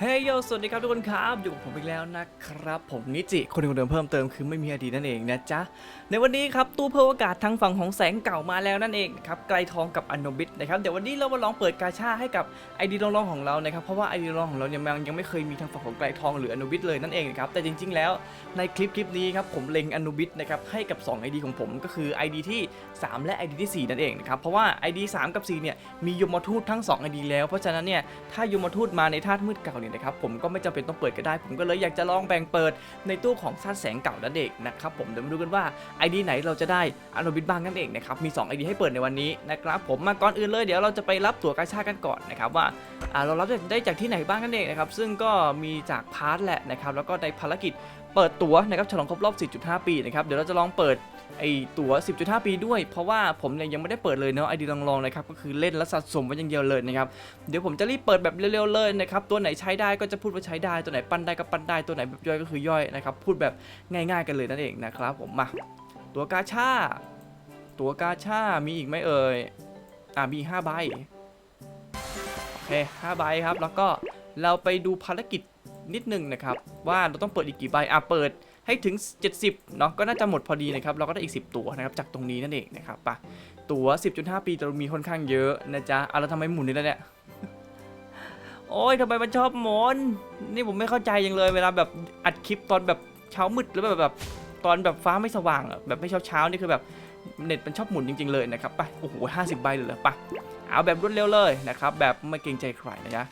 เฮ้ยโยสวัสดีครับทุกคนครับ อยู่กับผมอีกแล้วนะครับ ผมนิจิ คนเดิมเพิ่มเติมคือไม่มีอดีตนั่นเองนะจ๊ะ ในวันนี้ครับตู้เพิ่มอากาศทางฝั่งของแสงเก่ามาแล้วนั่นเองครับไกลทองกับอโนบิทนะครับเดี๋ยววันนี้เรามาลองเปิดกาชาให้กับไอดีลองๆของเรานะครับเพราะว่าไอดีลองของเราเนี่ยมันยังไม่เคยมีทางฝั่งของไกลทองหรืออโนบิทเลยนั่นเองนะครับแต่จริง ๆ แล้วในคลิปคลิปนี้ครับผมเล็งอโนบิทนะครับให้กับ2 ID ของผมก็คือ ID ที่ 3 และ ID ที่ 4 นั่นเองนะครับเพราะว่า ID 3 กับ4เนี่ยมียมทูตทั้ง2 ID แล้วเพราะฉะนั้นเนี่ยถ้ายมทูตมาในธาตุมืดเก่าเนี่ยนะครับผมก็ไม่จำเป็นต้องเปิดก็ได้ ผมก็เลยอยากจะลองแบ่งเปิดในตู้ของธาตุแสงเก่านั่นเองนะครับผมเดี๋ยวมาดูกันว่า ID ไหนเราจะได้อโนบิทบ้างนั่นเองนะครับมี2 ID ให้เปิดในวันนี้นะครับผมมาก่อนอื่นเลยเดี๋ยวเราจะไปรับตั๋วกาชากันก่อนนะครับว่าอ่าเรารับได้จากที่ไหนบ้างนั่นเองนะครับซึ่งก็มีจากพาร์ทแหละนะครับแล้วก็ในภารกิจเปิดตั๋วนะครับฉลองครบรอบ 4.5 ปีนะครับเดี๋ยวเราจะลองเปิด ไอตั๋ว 10.5 ปีด้วย เพราะว่าผมเนี่ยยังไม่ได้เปิดเลยเนาะไอดีลองๆนะครับก็คือเล่นและสะสมไว้อย่างเดียวเลยนะครับเดี๋ยวผมจะรีบเปิดแบบเร็วๆเลยนะครับตัวไหนใช้ได้ก็จะพูดว่าใช้ได้ตัวไหนปั้นได้ก็ปั้นได้ตัวไหนแบบย่อยก็คือย่อยนะครับพูดแบบง่าย ๆ กันเลยนั่นเองนะครับผมมาตัวกาชาตัวกาชามีอีกไหมเอ่ยอ่ามีห้าใบโอเคห้าใบครับแล้วก็เราไปดูภารกิจนิดนึงนะครับว่าเราต้องเปิดอีกกี่ใบอะเปิด ให้ถึง 70เนาะก็น่าจะหมดพอดีนะครับเราก็ได้อีก 10 ตัวนะครับจากตรงนี้นั่นเองนะครับปะตัว 10.5 ปีเรามีค่อนข้างเยอะนะจ๊ะเอะเราทำไมหมุนนี่แล้วเนี่ยโอ้ยทำไมมันชอบหมุนนี่ผมไม่เข้าใจยังเลยเวลาแบบอัดคลิปตอนแบบเช้ามืดหรือแบบแบบตอนแบบฟ้าไม่สว่างอะแบบไม่เช้าเช้านี่คือแบบเน็ตมันชอบหมุนจริง ๆเลยนะครับไปโอ้โห50ใบเลยเหรอปะเอาแบบรวดเร็วเลยนะครับแบบไม่เกรงใจใครนะจ๊ะ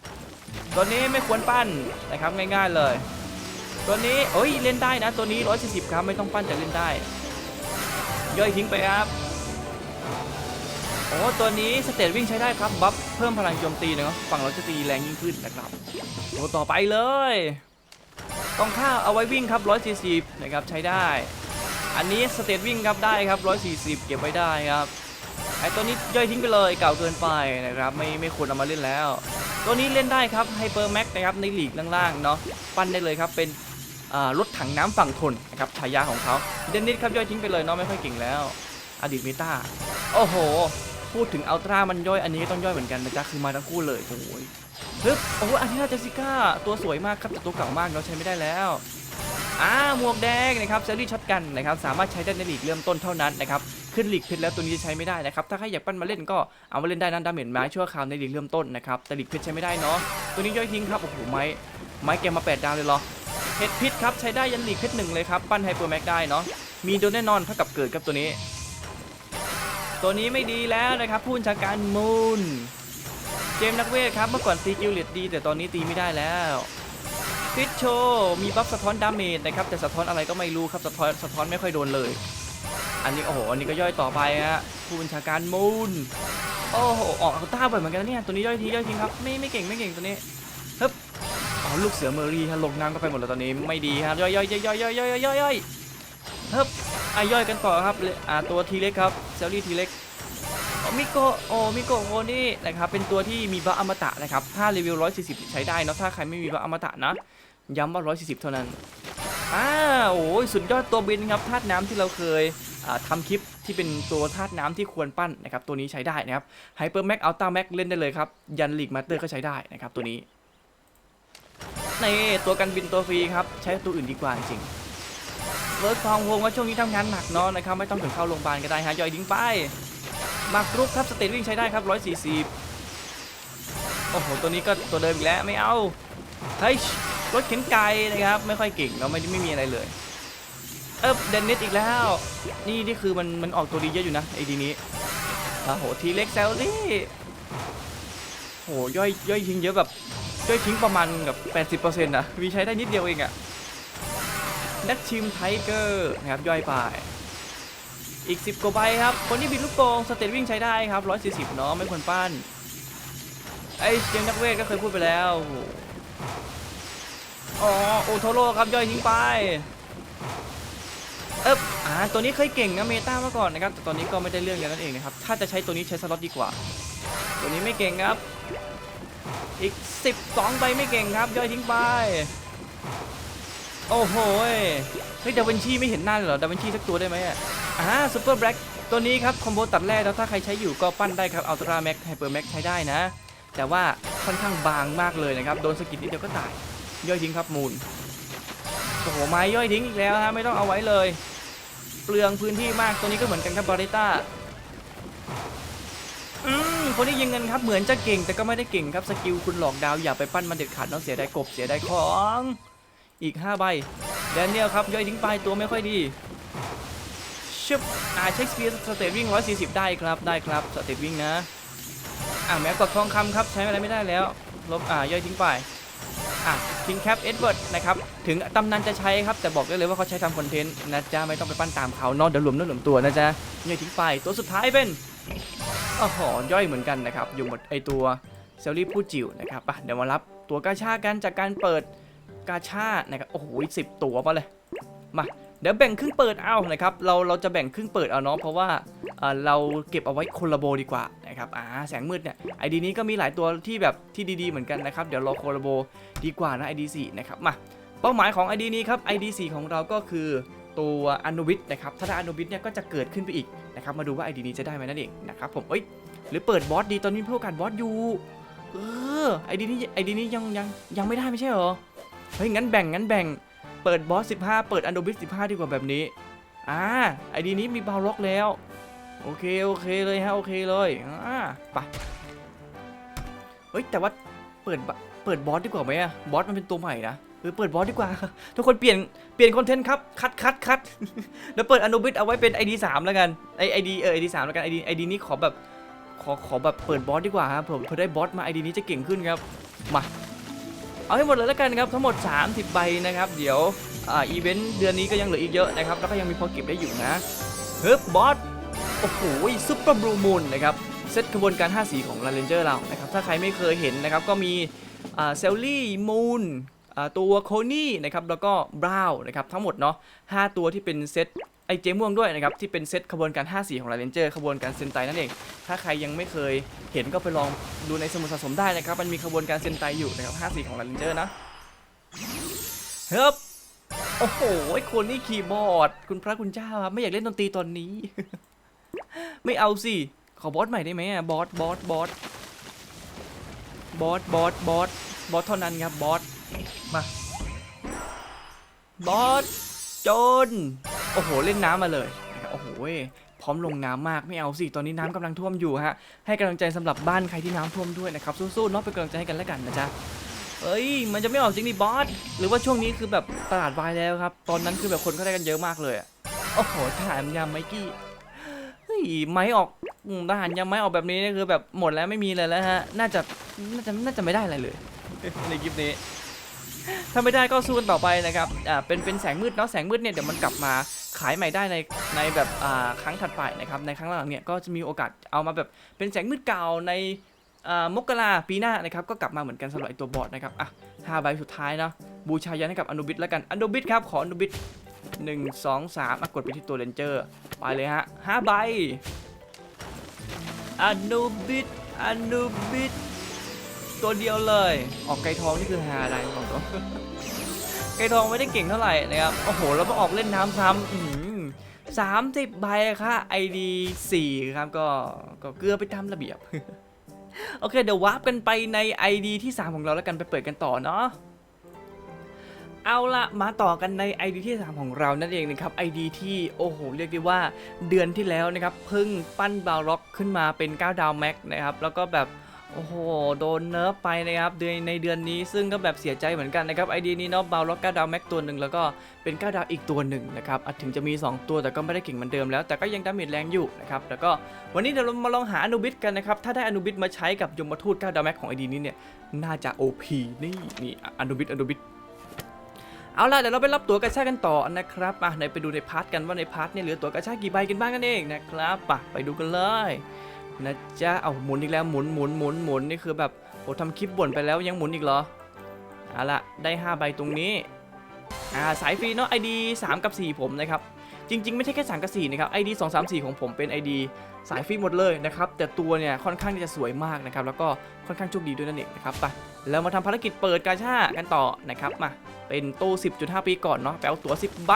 ตัวนี้ไม่ควรปั้นนะครับง่ายๆเลย ตัวนี้เอ้ยเล่นได้นะ ตัวนี้ 140 ครับไม่ต้องปั้นจะเล่นได้ ย่อยทิ้งไปครับโอ้ตัวนี้สเตตวิ่งใช้ได้ครับบัฟเพิ่มพลังโจมตีเนาะฝั่งเราจะตีแรงยิ่งขึ้นนะครับตัวต่อไปเลยกองข้าวเอาไว้วิ่งครับ 140 นะครับใช้ได้ อันนี้สเตตวิ่งครับได้ครับ 140 เก็บไว้ได้ครับไอตัวนี้ย่อยทิ้งไปเลยเก่าเกินไปนะครับไม่ไม่ควรเอามาเล่นแล้ว ตัวนี้เล่นได้ครับไฮเปอร์แม็กนะครับในหลีกล่างๆเนาะปั้นได้เลยครับเป็น รถถังน้ำฝั่งทนนะครับฉายาของเขาเดนนิสครับย่อยทิ้งไปเลยเนาะไม่ค่อยเก่งแล้ว อดีตเมตาโอ้โห พูดถึงอัลตร้ามันย่อยอันนี้ก็ต้องย่อยเหมือนกันนะจ๊ะคือมาทั้งคู่เลยโอ้ยฮึบโอ้โหอาทิตาเจสิก้าตัวสวยมากครับแต่ตัวเก่ามากเนาะใช้ไม่ได้แล้วอ่าหมวกแดงนะครับเซรี่ช็อตกันนะครับสามารถใช้ได้ในหลีกเริ่มต้นเท่านั้นนะครับขึ้นหลีกเพชรแล้วตัวนี้จะใช้ไม่ได้นะครับถ้าใครอยากปั้นมาเล่นก็เอามาเล่นได้นั้นดาเมจไม้ชั่วคราวในหลีกเริ่มต้นนะครับแต่หลีกเพชรใช้ไม่ได้เนาะตัวนี้ย่อยทิ้งครับโอ้โหไม้ไม้เกมา8ดาวเลยเหรอ เพชรพิษครับใช้ได้ยันหลีกเพชรหนึ่งเลยครับ ปั้นไฮเปอร์แม็กได้เนาะมีโดนแน่นอนเท่ากับเกิดครับตัวนี้ ตัวนี้ไม่ดีแล้วนะครับผู้บัญชาการมูนเจมนักเวทครับเมื่อก่อนตีกิลเลตดี แต่ตอนนี้ตีไม่ได้แล้วฟิชโชมีบัฟสะท้อนดาเมจนะครับแต่สะท้อนอะไรก็ไม่รู้ครับสะท้อนสะท้อนไม่ค่อยโดนเลย อันนี้โอ้โหอันนี้ก็ย่อยต่อไปฮะผู้บัญชาการมูนโอ้โหออกอัลต้าบ่อยเหมือนกันนะเนี่ยตัวนี้ย่อยทีย่อยทิ้งครับไม่ไม่เก่งไม่เก่งตัวนี้ฮึบ อลูกเสือเมอรี่ฮะลงน้ำก็ไปหมดแล้วตอนนี้ไม่ดีครับย่อยย่อยย่อยย่อยย่อยย่อยย่อยย่อยฮึบอะย่อยกันต่อครับอ่าตัวทีเล็กครับเซลลี่ทีเล็กมิโกโอ้มิโกโอนี่นะครับเป็นตัวที่มีบัฟอมตะนะครับถ้าเลเว140 ใช้ได้เนาะถ้าใครไม่มีบัฟอมตะนะย้ำว่า 140 เท่านั้นอ้าโอ้ยสุดยอดตัวบินครับธาตุน้ำที่เราเคยอ่าทำคลิปที่เป็นตัวธาตุน้ำที่ควรปั้นนะครับตัวนี้ใช้ได้นะครับไฮเปอร์แม็กอัลต้าแม็กเล่นได้เลยครับยันลีกมาสเตอร์ก็ใช้ได้นะครับตัวนี้ ในตัวกันบินตัวฟรีครับ ใช้ตัวอื่นดีกว่าจริงเวิร์กฟองโฮมว่าช่วงนี้ทำงานหนักเนาะนะครับไม่ต้องถึงเข้าโรงพยาบาลก็ได้ฮะย่อยดิ้งไปมากรุกครับสเตตวิ่งใช้ได้ครับ140โอ้โหตัวนี้ก็ตัวเดิมอีกแล้วไม่เอาเฮ้ยรถเข็นไก่นะครับไม่ค่อยเก่งเราไม่ไม่มีอะไรเลยเออเดนนิสอีกแล้ว นี่นี่คือมันมันออกตัวดีเยอะอยู่นะไอ้ดีนี้โอ้โหทีเล็กเซลลี่โหย่อยย่อยทิ้งเยอะแบบ ย่อยทิ้งประมาณกับ80%นะมีใช้ได้นิดเดียวเองอะนักชิมไทเกอร์นะครับย่อยไป อีก 10กว่าใบครับ คนที่บินลูกโป่งสเตตวิ่งใช้ได้ครับ 140เนาะไม่ควรปั้น ไอ้เจมนักเวทก็เคยพูดไปแล้ว อ๋อโอโทโร่ครับย่อยทิ้งไปเอ๊บอ่าตัวนี้เคยเก่งนะเมตามาก่อนนะครับแต่ตอนนี้ก็ไม่ได้เรื่องแล้วนั่นเองนะครับถ้าจะใช้ตัวนี้ใช้สล็อตดีกว่า ตัวนี้ไม่เก่งครับ อีก 12 ใบไม่เก่งครับ ย่อยทิ้งไป โอ้โหเฮ้ยดาวินชีไม่เห็นหน้าเหรอ ดาวินชีสักตัวได้ไหมอะอ่าซูเปอร์แบล็กตัวนี้ครับ คอมโบตัดแร่แล้วถ้าใครใช้อยู่ก็ปั้นได้ครับอัลตร้าแม็กไฮเปอร์แม็กใช้ได้นะ แต่ว่าค่อนข้างบางมากเลยนะครับ โดนสกิดนิดเดียวก็ตาย ย่อยทิ้งครับมูลโอ้โหไม้ย่อยทิ้งอีกแล้วฮะไม่ต้องเอาไว้เลย เปลืองพื้นที่มากตัวนี้ก็เหมือนกันครับบาริต้าอื คนที่ยิงเงินครับเหมือนจะเก่งแต่ก็ไม่ได้เก่งครับสกิลคุณหลอกดาวอย่าไปปั้นมันเด็ดขาดน้องเสียไดายกบเสียไดายของอีก 5 ใบแดเนียลครับย่อยทิ้งไปตัวไม่ค่อยดีชึบอ่าเช็คสปีดสเตตวิ่ง140 ได้ครับได้ครับสเตตวิ่งนะอ่าแม้กดทองคำครับใช้อะไรไม่ได้แล้วลบอ่าย่อยทิ้งไปอะคิงแคปเอ็ดเวิร์ดนะครับถึงตำนานจะใช้ครับ แต่บอกได้เลยว่าเขาใช้ทำคอนเทนต์นะจ๊ะ ไม่ต้องไปปั้นตามเขาเนอะเดี๋ยวหลวมนื้อหลวมตัวนะจ๊ะย่อยทิ้งไปตัวสุดท้ายเป็น อ๋อย่อยเหมือนกันนะครับ อยู่หมดไอตัวเซลลี่ผู้จิ๋วนะครับอะเดี๋ยวมารับตัวกาชากันจากการเปิดกาชานะครับ โอ้โหสิบตัวมาเลย มาเดี๋ยวแบ่งครึ่งเปิดเอานะครับ เราเราจะแบ่งครึ่งเปิดเอาเนาะเพราะว่าเราเก็บเอาไว้คนละโบดีกว่านะครับอ่าแสงมืดเนี่ยไอดีนี้ก็มีหลายตัวที่แบบที่ดีๆเหมือนกันนะครับ เดี๋ยวรอโคลาโบดีกว่านะ ID 4นะครับมาเป้าหมายของ ID นี้ครับ ID 4 ของเราก็คือตัวอนุวิทนะครับ ถ้าได้อนุวิทเนี่ยก็จะเกิดขึ้นไปอีก นะครับมาดูว่า ID นี้จะได้ไหมนั่นเองนะครับผมเอ้ยหรือเปิดบอสดีตอนนี้เพื่อกาสบอสอยู่เออไอดีนี้ไอดีนี้ยังยังยังไม่ได้ไม่ใช่เหรอเฮ้ยงั้นแบ่งงั้นแบ่งเปิดบอส15 เปิดอันโดบิส15 ดีกว่าแบบนี้อ่าไอดีนี้มีบาวล็อกแล้วโอเคโอเคเลยฮะโอเคเลยอ่าไปเฮ้ยแต่ว่าเปิดบะเปิดบอสดีกว่าไหมอะบอสมันเป็นตัวใหม่นะ เออเปิดบอสดีกว่า ทุกคนเปลี่ยนเปลี่ยนคอนเทนต์ครับ คัดคัดคัดแล้วเปิดอนุบิสเอาไว้เป็น ID 3แล้วกันไอไอดีเออไอดีสามแล้วกันไอดีไอดีนี้ขอแบบขอขอแบบเปิดบอสดีกว่าครับผมเพื่อได้บอสมาไอดีนี้จะเก่งขึ้นครับมาเอาให้หมดเลยแล้วกันครับทั้งหมด 30 ใบนะครับ เดี๋ยวอ่าอีเวนต์เดือนนี้ก็ยังเหลืออีกเยอะนะครับแล้วก็ยังมีพอเก็บได้อยู่นะเฮ้ยบอสโอ้โหซุปเปอร์บลูมูนนะครับเซตขบวนการ 5 สีของลาเรนเจอร์เรานะครับถ้าใครไม่เคยเห็นนะครับก็มีอ่าเซลลี่มูน ตัวโคนี่นะครับแล้วก็บราวน์นะครับทั้งหมดเนาะ5ตัวที่เป็นเซตไอเจม่วงด้วยนะครับที่เป็นเซตขบวนการ 5 สีของลาเรนเจอร์ขบวนการเซนไตนั่นเอง ถ้าใครยังไม่เคยเห็นก็ไปลองดูในสมุดสะสมได้นะครับ มันมีขบวนการเซนไตอยู่นะครับ5สีของลาเรนเจอร์นะเฮ้ยโอ้โหคนนี่คีย์บอร์ด คุณพระคุณเจ้าครับ ไม่อยากเล่นดนตรีตอนนี้ ไม่เอาสิ ขอบอสใหม่ได้ไหมอะบอสบอสบอสบอสบอสบอสบอสเท่านั้นครับบอส มา บอสจน โอ้โห เล่นน้ำมาเลย โอ้โหพร้อมลงน้ำมากไม่เอาสิ ตอนนี้น้ำกำลังท่วมอยู่ฮะ ให้กำลังใจสำหรับบ้านใครที่น้ำท่วมด้วยนะครับ สู้ๆเนาะเป็นกำลังใจให้กันแล้วกันนะจ๊ะเอ้ย มันจะไม่ออกจริงดิบอส หรือว่าช่วงนี้คือแบบตลาดวายแล้วครับ ตอนนั้นคือแบบคนก็ได้กันเยอะมากเลยอโอ้โหทหารยามไมกี้ เฮ้ย ไม้ออกทหารยามไม้ออกแบบนี้นี่คือแบบหมดแล้วไม่มีเลยแล้วฮะ น่าจะ น่าจะ น่าจะไม่ได้อะไรเลยในคลิปนี้ ถ้าไม่ได้ก็สู้กันต่อไปนะครับอ่าเป็นเป็นแสงมืดเนาะแสงมืดเนี่ยเดี๋ยวมันกลับมาขายใหม่ได้ในในแบบอ่าครั้งถัดไปนะครับในครั้งหลังเนี่ยก็จะมีโอกาสเอามาแบบเป็นแสงมืดเก่าในอ่ามกราปีหน้านะครับก็กลับมาเหมือนกันสำหรับตัวบอร์ดนะครับอะห้าใบสุดท้ายเนาะบูชายันให้กับอนุบิทแล้วกันอนุบิทครับขออนุบิทหนึ่งสองสามอะกดไปที่ตัวเรนเจอร์ไปเลยฮะห้าใบอนุบิทอนุบิทตัวเดียวเลย ออกไก่ทองนี่คือฮาอะไรของตัว ก่ทองไม่ได้เก่งเท่าไหร่นะครับโอ้โหแล้วมาออกเล่นน้ำซ้ำสามสิบใบค่ะไอดีสี่ครับก็ก็เกลือไปตามระเบียบ โอเคเดี๋ยววาร์ปกันไปใน ID ที่ 3 ของเราแล้วกันไปเปิดกันต่อเนาะเอาละมาต่อกันใน ID ที่ 3 ของเรานั่นเองนะครับ ID ที่โอ้โหเรียกได้ว่าเดือนที่แล้วนะครับเพิ่งปั้นบาล็อกขึ้นมาเป็น 9 ดาวแม็กนะครับแล้วก็แบบ โอ้โห โดนเนิร์ฟไปนะครับเดือนในเดือนนี้ซึ่งก็แบบเสียใจเหมือนกันนะครับ ID นี้เนาะบาล็อก9ดาวแม็กตัวหนึ่งแล้วก็เป็น9ดาวอีกตัวหนึ่งนะครับอาจถึงจะมี 2 ตัวแต่ก็ไม่ได้เก่งเหมือนเดิมแล้วแต่ก็ยังดาเมจแรงอยู่นะครับแล้วก็วันนี้เดี๋ยวเรามาลองหาอนุบิทกันนะครับถ้าได้อนุบิทมาใช้กับยมทูต9ดาวแม็กของไอดีนี้เนี่ยน่าจะ OP นี่นี่อนุบิทอนุบิทเอาล่ะเดี๋ยวเราไปรับตั๋วกระชากันต่อนะครับอะไหนไปดูในพาร์ทกันว่าในพาร์ทเนี่ยเหลือตั๋วกระชากี่ใบกันบ้างกันเองนะครับป่ะไปดูกันเลย นะจ๊ะเอาหมุนอีกแล้วหมุนหมุนหมุนหมุนนี่คือแบบโอ้ทำคลิปบ่นไปแล้วยังหมุนอีกเหรอเอาล่ะได้ 5 ใบตรงนี้อ่าสายฟรีเนาะ ID 3กับ4 ผมนะครับจริง ๆ ไม่ใช่แค่3กับ4นะครับ ID 2 3 4ของผมเป็น ID สายฟรีหมดเลยนะครับแต่ตัวเนี่ยค่อนข้างที่จะสวยมากนะครับแล้วก็ค่อนข้างโชคดีด้วยนั่นเองนะครับไปแล้วมาทำภารกิจเปิดกาชากันต่อนะครับมาเป็นตู้ 10.5 ปีก่อนเนาะแปลวตัว 10 ใบ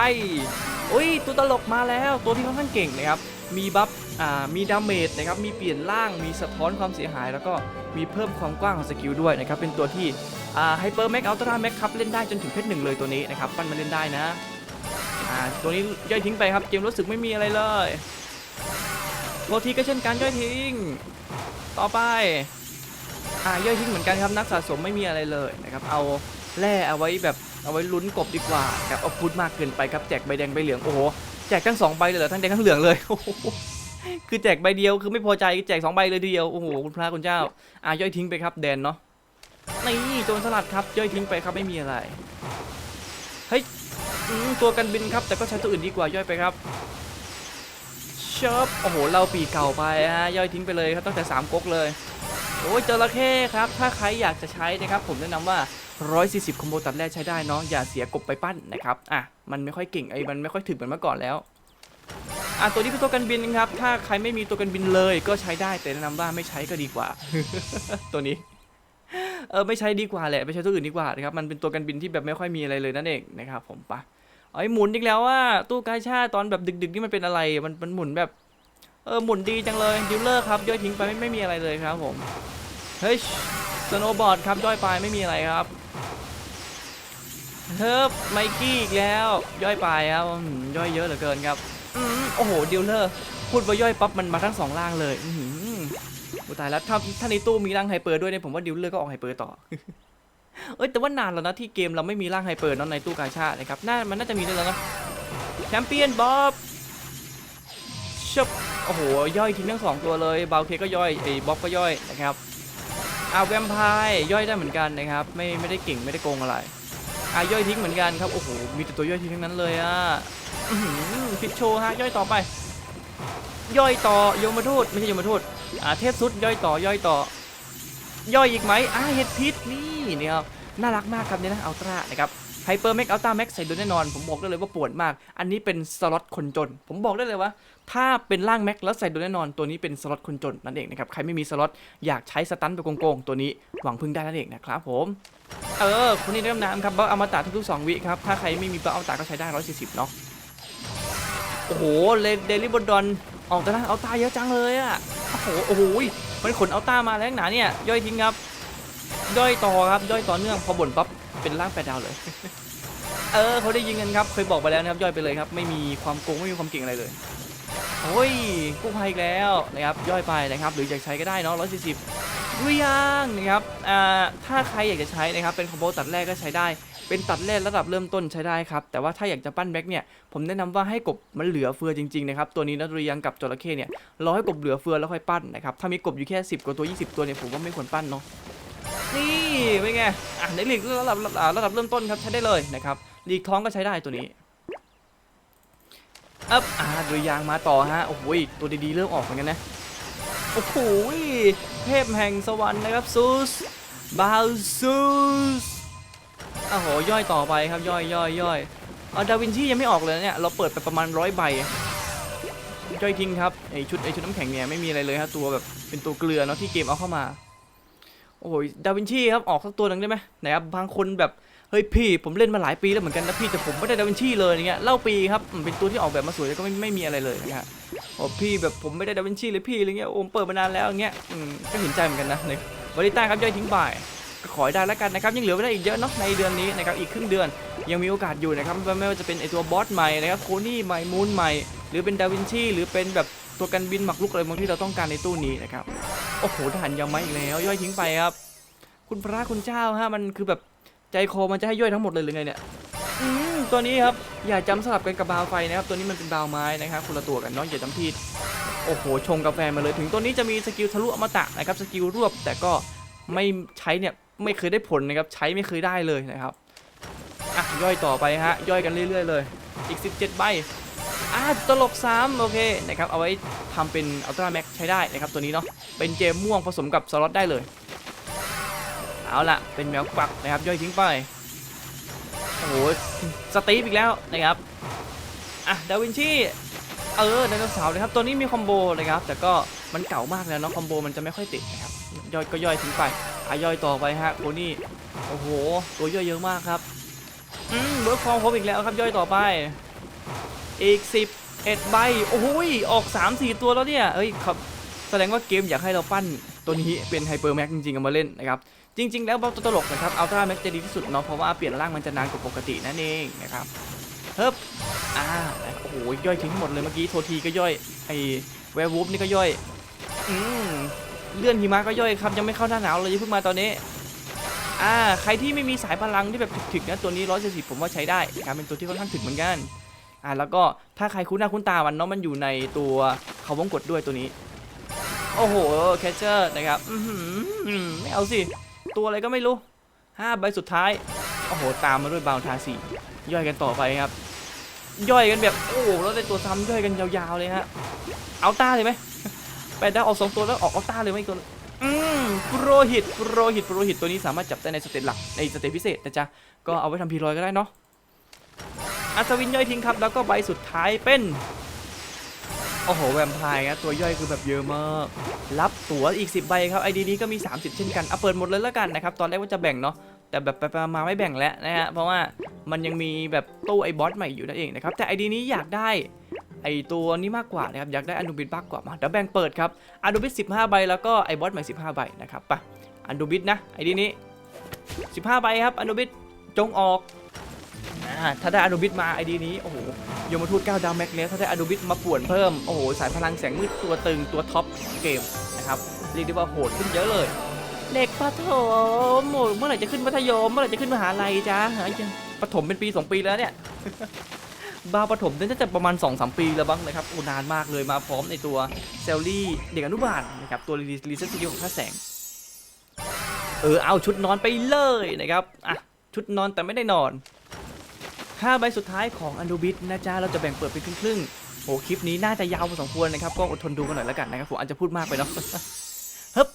อุ้ยตัวตลกมาแล้วตัวที่ค่อนข้างเก่งนะครับ มีบัฟอ่ามีดาเมจนะครับมีเปลี่ยนร่างมีสะท้อนความเสียหาย แล้วก็มีเพิ่มความกว้างของสกิลด้วยนะครับเป็นตัวที่อ่าไฮเปอร์แม็กอัลตร้าแม็กครับเล่นได้จนถึงเพชรหนึ่งเลยตัวนี้นะครับปั้นมาเล่นได้นะอ่าตัวนี้ย่อยทิ้งไปครับเกมรู้สึกไม่มีอะไรเลยโรทีก็เช่นกันย่อยทิ้ง ต่อไปอ่าย่อยทิ้งเหมือนกันครับนักสะสมไม่มีอะไรเลยนะครับเอาแร่เอาไว้แบบเอาไว้ลุ้นกบดีกว่าครับเอาพูดมากเกินไปครับแจกใบแดงใบเหลืองโอ้โห แจกทั้งสองใบเลยเหรอทั้งแดงทั้งเหลืองเลยโอ้โหคือแจกใบเดียวคือไม่พอใจแจกสองใบเลยทีเดียว โอ้โหคุณพระคุณเจ้า อ่าย่อยทิ้งไปครับแดนเนาะนี่โจรสลัดครับย่อยทิ้งไปครับไม่มีอะไร เฮ้ยอืมตัวกันบินครับ แต่ก็ใช้ตัวอื่นดีกว่าย่อยไปครับเชิบโอ้โหเราปีเก่าไปฮะย่อยทิ้งไปเลยครับตั้งแต่สามก๊กเลยโอ้ยจระเข้ครับ ถ้าใครอยากจะใช้นะครับ ผมแนะนำว่า 140คอมโบตัดแรกใช้ได้เนาะอย่าเสียกบไปปั้นนะครับอะมันไม่ค่อยเก่งไอ้มันไม่ค่อยถึกเหมือนเมื่อก่อนแล้วอะตัวนี้คือตัวกันบินนะครับถ้าใครไม่มีตัวกันบินเลยก็ใช้ได้แต่แนะนำว่าไม่ใช้ก็ดีกว่า ตัวนี้เออไม่ใช้ดีกว่าแหละไปใช้ตัวอื่นดีกว่านะครับมันเป็นตัวกันบินที่แบบไม่ค่อยมีอะไรเลยนั่นเองนะครับผมปะไอ้หมุนอีกแล้วว่าตู้กาชาตอนแบบดึกๆนี่มันเป็นอะไรมันมันหมุนแบบเออหมุนดีจังเลยดิวเลอร์ครับย่อยทิ้งไปไม่ไม่มีอะไรเลยครับผมเฮ้ย สโนบอร์ดครับย่อยไปไม่มีอะไรครับเฮิบไมกี้อีกแล้วย่อยไปครับย่อยเยอะเหลือเกินครับอโอ้โหดิวเลอร์พูดว่าย่อยปั๊บมันมาทั้งสองล่างเลยอือตายแล้วถ้าถ้าในตู้มีร่างไฮเปอร์ด้วยเนี่ยผมว่าดิวเลอร์ก็ออกไฮเปอร์ต่อเอ้ยแต่ว่านานแล้วนะที่เกมเราไม่มีร่างไฮเปอร์นาะในตู้กาชาดนะครับน่ามันน่าจะมีด้แล้วนะแชมเปี้ยนบ๊อบชบโอ้โหย่อยทิ้งทั้งสองตัวเลยบาเคก็ย่อยไอ้บ๊อบก็ย่อยนะครับ อาแวมไพร์ย่อยได้เหมือนกันนะครับ ไม่ไม่ได้เก่งไม่ได้โกงอะไรอาย่อยทิ้งเหมือนกันครับโอ้โหมีแต่ตัวย่อยทิ้งทั้งนั้นเลยอะฟิชโชฮะย่อยต่อไป ย่อยต่อยมทูตไม่ใช่ยมทูตอ่าเทพสุดย่อยต่อย่อยต่อย่อยอีกไหมอ่าเห็ดพิษนี่เนี่ยครับน่ารักมากครับเนี่ยนะอัลตร้านะครับ ไฮเปอร์แม็กอัลตร้าแม็กใส่โดนแน่นอน ผมบอกได้เลยว่าปวดมาก อันนี้เป็นสล็อตคนจน ผมบอกได้เลยว่า ถ้าเป็นร่างแม็กแล้วใส่โดนแน่นอนตัวนี้เป็นสล็อตคนจนนั่นเองนะครับใครไม่มีสล็อตอยากใช้สตันไปโกงๆตัวนี้หวังพึ่งได้นั่นเองนะครับผมเออคนนี้เริ่มน้ำครับบัฟอมตะทุกๆสองวิครับถ้าใครไม่มีบัฟอมตะก็ใช้ได้140เนาะโอ้โหเลเดลิบอดอนออกแต่ละเอาตาเยอะจังเลยอะโอ้โหโอ้โหมันขนเอาตามาแล้วหนาเนี่ยย่อยทิ้งครับย่อยต่อครับย่อยต่อเนื่องพอบ่นปั๊บ เป็นร่างแปดดาวเลย เออเขาได้ยิงกันครับ เคยบอกไปแล้วนะครับย่อยไปเลยครับ ไม่มีความโกงไม่มีความเก่งอะไรเลยโอ้ยกู้ภัยอีกแล้วนะครับย่อยไปนะครับ หรืออยากใช้ก็ได้เนาะร้อยสี่สิบดุยางนะครับอ่าถ้าใครอยากจะใช้นะครับเป็นคอมโบตัดแรกก็ใช้ได้ เป็นตัดแรกระดับเริ่มต้นใช้ได้ครับ แต่ว่าถ้าอยากจะปั้นแบ็กเนี่ย ผมแนะนำว่าให้กบมันเหลือเฟือจริงๆนะครับ ตัวนี้นะดุริยังกับจระเข้เนี่ยรอให้กบเหลือเฟือแล้วค่อยปั้นนะครับ ถ้ามีกบอยู่แค่ 10 กว่าตัว 20 ตัวเนี่ยผมว่าไม่ควรปั้นเนาะ นี่เป็นไงอะในลีกระดับระดับระดับเริ่มต้นครับใช้ได้เลยนะครับลีกท้องก็ใช้ได้ตัวนี้อัพอ่าดุริยางมาต่อฮะโอ้โหตัวดีๆเริ่มออกเหมือนกันนะโอ้โหเทพแห่งสวรรค์นะครับซูสบาซูสโอ้โหย่อยต่อไปครับย่อยย่อยย่อยเอาดาวินชียังไม่ออกเลยเนี่ยเราเปิดไปประมาณร้อยใบย่อยทิ้งครับไอชุดไอชุดน้ำแข็งเนี่ยไม่มีอะไรเลยครับตัวแบบเป็นตัวเกลือเนาะที่เกมเอาเข้ามา โอ้โหดาวินชีครับออกสักตัวหนึ่งได้ไหมไหนครับบางคนแบบเฮ้ยพี่ผมเล่นมาหลายปีแล้วเหมือนกันนะพี่แต่ผมไม่ได้ดาวินชีเลยอย่างเงี้ยเล่าปีครับเป็นตัวที่ออกแบบมาสวยแล้วก็ไม่ไม่มีอะไรเลยนะฮะโอ้พี่แบบผมไม่ได้ดาวินชีเลยพี่อะไรเงี้ยโอ้มเปิดมานานแล้วอย่างเงี้ยอืมก็เห็นใจเหมือนกันนะในบริต้าครับย่อยทิ้งบ่ายก็ขอให้ได้แล้วกันนะครับยังเหลือเวลาอีกเยอะเนาะในเดือนนี้นะครับอีกครึ่งเดือนยังมีโอกาสอยู่นะครับไม่ว่าจะเป็นไอตัวบอสใหม่นะครับโคนี่ใหม่มูนใหม่ หรือเป็นดาวินชีหรือเป็นแบบ ตัวกันบินหมักลุกอะไรบางที่เราต้องการในตู้นี้นะครับ โอ้โหทหารยังไม่อีกแล้ว ย่อยทิ้งไปครับ คุณพระคุณเจ้าฮะมันคือแบบใจคอมันจะให้ย่อยทั้งหมดเลยหรือไงเนี่ยอืมตัวนี้ครับอย่าจำสลับกันกับบาวไฟนะครับ ตัวนี้มันเป็นบาวไม้นะครับคนละตัวกันเนาะอย่าจำผิดโอ้โหชงกาแฟมาเลยถึงตัวนี้จะมีสกิลทะลุอมตะนะครับสกิลรวบแต่ก็ไม่ใช้เนี่ยไม่เคยได้ผลนะครับใช้ไม่เคยได้เลยนะครับอะย่อยต่อไปฮะย่อยกันเรื่อย ๆ เลย อีก 17 ใบ อะตลบ3โอเคนะครับเอาไว้ทำเป็นอัลตร้าแม็กใช้ได้นะครับตัวนี้เนาะเป็นเจมม่วงผสมกับสล็อตได้เลยเอาละเป็นแมวกวักนะครับย่อยทิ้งไปโอ้โหสตีฟอีกแล้วนะครับอะดาวินชีเออไดโนเสาร์นะครับตัวนี้มีคอมโบนะครับแต่ก็มันเก่ามากแล้วเนาะคอมโบมันจะไม่ค่อยติดนะครับย่อยก็ย่อยทิ้งไปอะย่อยต่อไปฮะโคนี่โอ้โหตัวย่อยเยอะมากครับอืมเบิร์กฟอร์มครบอีกแล้วครับย่อยต่อไป อีก10เอ็ดใบ โอ้โหยออก 3 4 ตัวแล้วเนี่ย เอ้ยครับแสดงว่าเกมอยากให้เราปั้นตัวนี้เป็นไฮเปอร์แม็กจริงๆ เอามาเล่นนะครับ จริง ๆ แล้วบัฟตัวตลกนะครับอัลตร้าแม็กจะดีที่สุดเนาะเพราะว่าเปลี่ยนร่างมันจะนานกว่าปกตินั่นเองนะครับเฮ้บอ่าโอ้โหย่อยทิ้งหมดเลยเมื่อกี้โททีก็ย่อยไอแวร์วูฟนี่ก็ย่อยอืมเลื่อนหิมะก็ย่อยครับยังไม่เข้าหน้าหนาวเลยเพิ่งมาตอนนี้อ่าใครที่ไม่มีสายพลังที่แบบถึกๆนะตัวนี้ร้อยสิบผมว่าใช้ได้นะครับเป็นตัวที่ค่อนข้างถึกเหมือนกัน อ่าแล้วก็ถ้าใครคุ้นหน้าคุ้นตามันเนาะมันอยู่ในตัวเขาวงกดด้วยตัวนี้ โอ้โหแคชเชอร์นะครับอื้อหือไม่เอาสิ ตัวอะไรก็ไม่รู้ห้าใบสุดท้าย โอ้โห ตามมาด้วยบาวทาสีย่อยกันต่อไปครับ ย่อยกันแบบ โอ้โหแล้วได้ตัวซ้ำย่อยกันยาวๆเลยฮะเอาต้าเลยไหมไปได้ออกสองตัวแล้วออกเอาต้าเลยไหมตัวอืมโปรหิตโปรหิตโปรหิตตัวนี้สามารถจับได้ในสเตจหลักในสเตจพิเศษนะจ๊ะก็เอาไว้ทำพีรอยก็ได้เนาะ อัศวินย่อยทิ้งครับ แล้วก็ใบสุดท้ายเป็น โอ้โห แวมไพร์นะตัวย่อยคือแบบเยอะมาก รับตั๋วอีก 10 ใบครับไอดีนี้ก็มี 30 เช่นกันเอาเปิดหมดเลยแล้วกันนะครับ ตอนแรกว่าจะแบ่งเนาะแต่แบบไปมาไม่แบ่งแล้วนะฮะเพราะว่ามันยังมีแบบตู้ไอ้บอสใหม่อยู่นั่นเองนะครับแต่ไอดีนี้อยากได้ไอตัวนี้มากกว่านะครับอยากได้อนูบิสมากกว่ามาเดี๋ยวแบ่งเปิดครับอนูบิส15 ใบแล้วก็ไอ้บอสใหม่ 15 ใบนะครับไปอนูบิสนะไอดีนี้ 15 ใบครับอนูบิสจงออก อ่าถ้าได้อนูบิสมาไอดีนี้ โอ้โหยมทูต9ดาวแม็กเนสถ้าได้อนูบิสมาป่วนเพิ่ม โอ้โห สายพลังแสงมืดตัวตึงตัวท็อปเกมนะครับเรียกได้ว่าโหดขึ้นเยอะเลย เด็กประถมโอ้ยเมื่อไหร่จะขึ้นมัธยม เมื่อไหร่จะขึ้นมหาลัยจ้าหายังประถมเป็นปี 2 ปีแล้วเนี่ย บาวประถมน่าจะประมาณ 2-3 ปีแล้วบ้างนะครับโอ้นานมากเลยมาพร้อมในตัวเซลลี่เด็กอนุบาลนะครับตัวรีรีเซ็ตสกิลของท่าแสง เออเอาชุดนอนไปเลยนะครับอะชุดนอนแต่ไม่ได้นอน ห้าใบสุดท้ายของอันดูบิ t นะจ๊ะเราจะแบ่งเปิดเป็นครึ่งๆโหคลิปนี้น่าจะยาวพอสมควรนะครับก็อดทนดูกันหน่อยแล้วกันนะครับผมอาจจะพูดมากไปเนาะฮึบ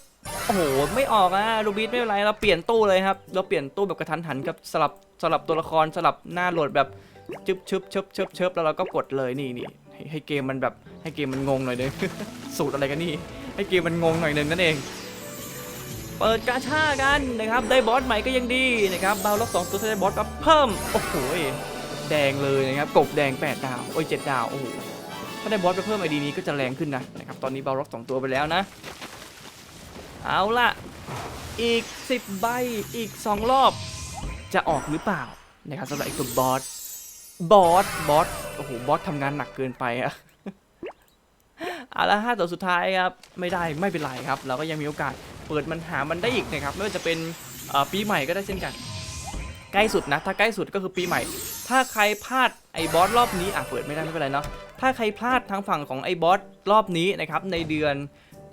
โอ้โหไม่ออกอะดูบิ t ไม่เป็นไรเราเปลี่ยนตู้เลยครับเราเปลี่ยนตู้แบบกระทันหันกับสลับสลับตัวละครสลับหน้าโหลดแบบชึบชึบชึบชึบชึบแล้วเราก็กดเลยนี่นี่ให้เกมมันแบบให้เกมมันงงหน่อยนึงสูตรอะไรกันนี่ให้เกมมันงงหน่อยนึงนั่นเองเปิดกาชากันนะครับ ได้บอสใหม่ก็ยังดีนะครับบาวล็อกสองตัวได้บอสมาเพิ่ม โอ้โห แดงเลยนะครับกบแดง 8 ดาว โอ้ย 7 ดาว โอ้โห ถ้าได้บอสไปเพิ่มไอดีนี้ก็จะแรงขึ้นนะนะครับ ตอนนี้บาร็อก 2 ตัวไปแล้วนะ เอาล่ะ อีก 10 ใบ อีก 2 รอบ จะออกหรือเปล่า นะครับสำหรับไอ้ตัวบอส บอส บอส โอ้โห บอสทำงานหนักเกินไปอะเอาละห้าตัวสุดท้ายครับไม่ได้ไม่เป็นไรครับ เราก็ยังมีโอกาสเปิดมันหามันได้อีกนะครับไม่ว่าจะเป็นปีใหม่ก็ได้เช่นกัน ใกล้สุดนะ ถ้าใกล้สุดก็คือปีใหม่ ถ้าใครพลาดไอ้บอสรอบนี้อะเปิดไม่ได้ไม่เป็นไรเนาะถ้าใครพลาดทางฝั่งของไอ้บอสรอบนี้นะครับในเดือน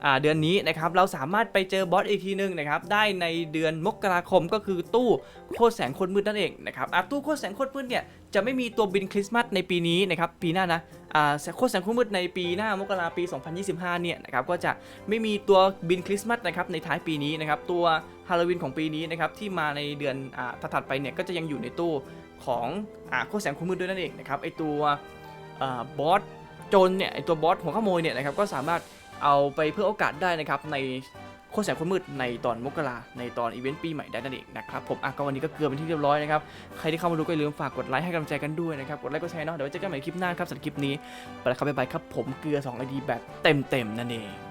อ่าเดือนนี้นะครับเราสามารถไปเจอบอสอีกทีนึงนะครับได้ในเดือนมกราคมก็คือตู้โคตรแสงคนมืดนั่นเองนะครับอะตู้โคตรแสงคนมืดเนี่ยจะไม่มีตัวบินคริสต์มาสในปีนี้นะครับปีหน้านะอ่าโคตรแสงคนมืดในปีหน้ามกราปี 2025 เนี่ยนะครับก็จะไม่มีตัวบินคริสต์มาสนะครับในท้ายปีนี้นะครับตัวฮาโลวีนของปีนี้นะครับที่มาในเดือนอ่าถัดไปเนี่ยก็จะยังอยู่ในตู้ ของอ่าโคแสงคนมืดด้วยนั่นเองนะครับไอตัวอบอสโจรเนี่ยไอตัวบอสหัวขโมยเนี่ยนะครับก็สามารถเอาไปเพื่อโอกาสได้นะครับในโคแสงคนมืดในตอนมกราในตอนอีเวนต์ปีใหม่ได้นั่นเองนะครับผมอะก็วันนี้ก็เกือบเป็นที่เรียบร้อยนะครับใครที่เข้ามาดูก็อย่าลืมฝากกดไลค์ให้กำลังใจกันด้วยนะครับกดไลค์กดแชร์เนาะเดี๋ยวไว้เจอกันใหม่คลิปหน้าครับสำหรับคลิปนี้ไปแล้วครับบ๊ายบายครับผมเกลือ2 ID แบบเต็มๆนั่นเอง